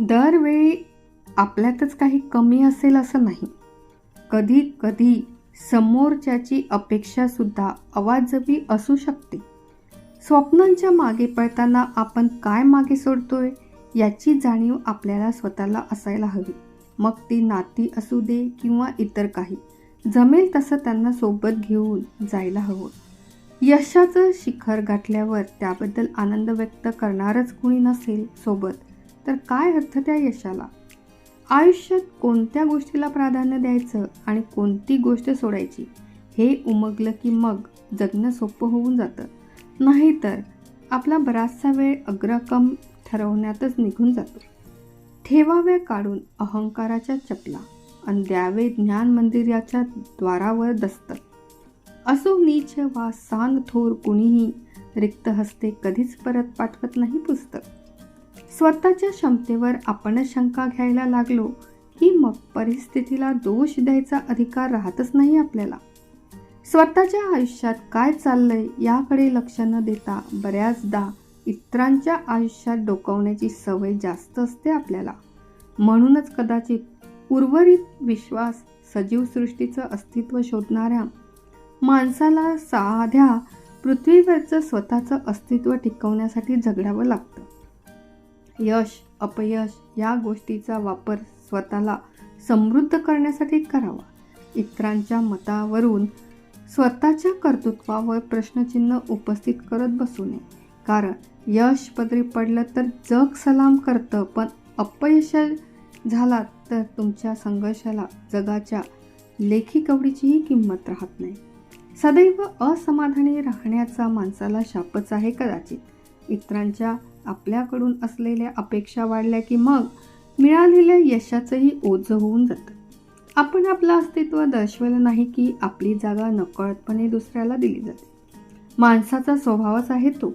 दरवेळी आपल्यातच काही कमी असेल असं नाही. कधी कधी समोरच्याची अपेक्षासुद्धा अवाजवी असू शकते. स्वप्नांच्या मागे पळताना आपण काय मागे सोडतोय याची जाणीव आपल्याला स्वतःला असायला हवी. मग ती नाती असू दे किंवा इतर काही. जमेल तसं त्यांना सोबत घेऊन जायला हवं. यशाचं शिखर गाठल्यावर त्याबद्दल आनंद व्यक्त करणारच कुणी नसेल सोबत. तर काय अर्थ त्या यशाला? आयुष्यात कोणत्या गोष्टीला प्राधान्य द्यायचं आणि कोणती गोष्ट सोडायची हे उमगलं की मग जगणं सोपं होऊन जातं. नाहीतर आपला बराचसा वेळ अग्रकम ठरवण्यातच निघून जातो. ठेवाव्या काढून अहंकाराच्या चपला आणि द्यावे ज्ञान मंदिराच्या द्वारावर दस्तक असो नीच वा सांग थोर कुणीही रिक्त हस्ते कधीच परत पाठवत नाही पुस्तक. स्वतःच्या क्षमतेवर आपणच शंका घ्यायला लागलो की मग परिस्थितीला दोष द्यायचा अधिकार राहतच नाही आपल्याला. स्वतःच्या आयुष्यात काय चाललंय याकडे लक्ष न देता बऱ्याचदा इतरांच्या आयुष्यात डोकावण्याची सवय जास्त असते आपल्याला. म्हणूनच कदाचित उर्वरित विश्वास सजीव सृष्टीचं अस्तित्व शोधणाऱ्या माणसाला साध्या पृथ्वीवरचं स्वतःचं अस्तित्व टिकवण्यासाठी झगडावं लागतं. यश अपयश या गोष्टीचा वापर स्वतःला समृद्ध करण्यासाठी करावा. इतरांच्या मतावरून स्वतःच्या कर्तृत्वावर प्रश्नचिन्ह उपस्थित करत बसू नये. कारण यश पदरी पडलं तर जग सलाम करतं पण अपयश झाला तर तुमच्या संघर्षाला जगाच्या लेखी कवडीचीही किंमत राहत नाही. सदैव असमाधानी राहण्याचा माणसाला शापच आहे कदाचित. इतरांच्या आपल्याकडून असलेल्या अपेक्षा वाढल्या की मग मिळालेल्या यशाचंही ओझं होऊन जातं. आपण आपलं अस्तित्व दर्शवलं नाही की आपली जागा नकळतपणे दुसऱ्याला दिली जाते. माणसाचा स्वभावच आहे तो.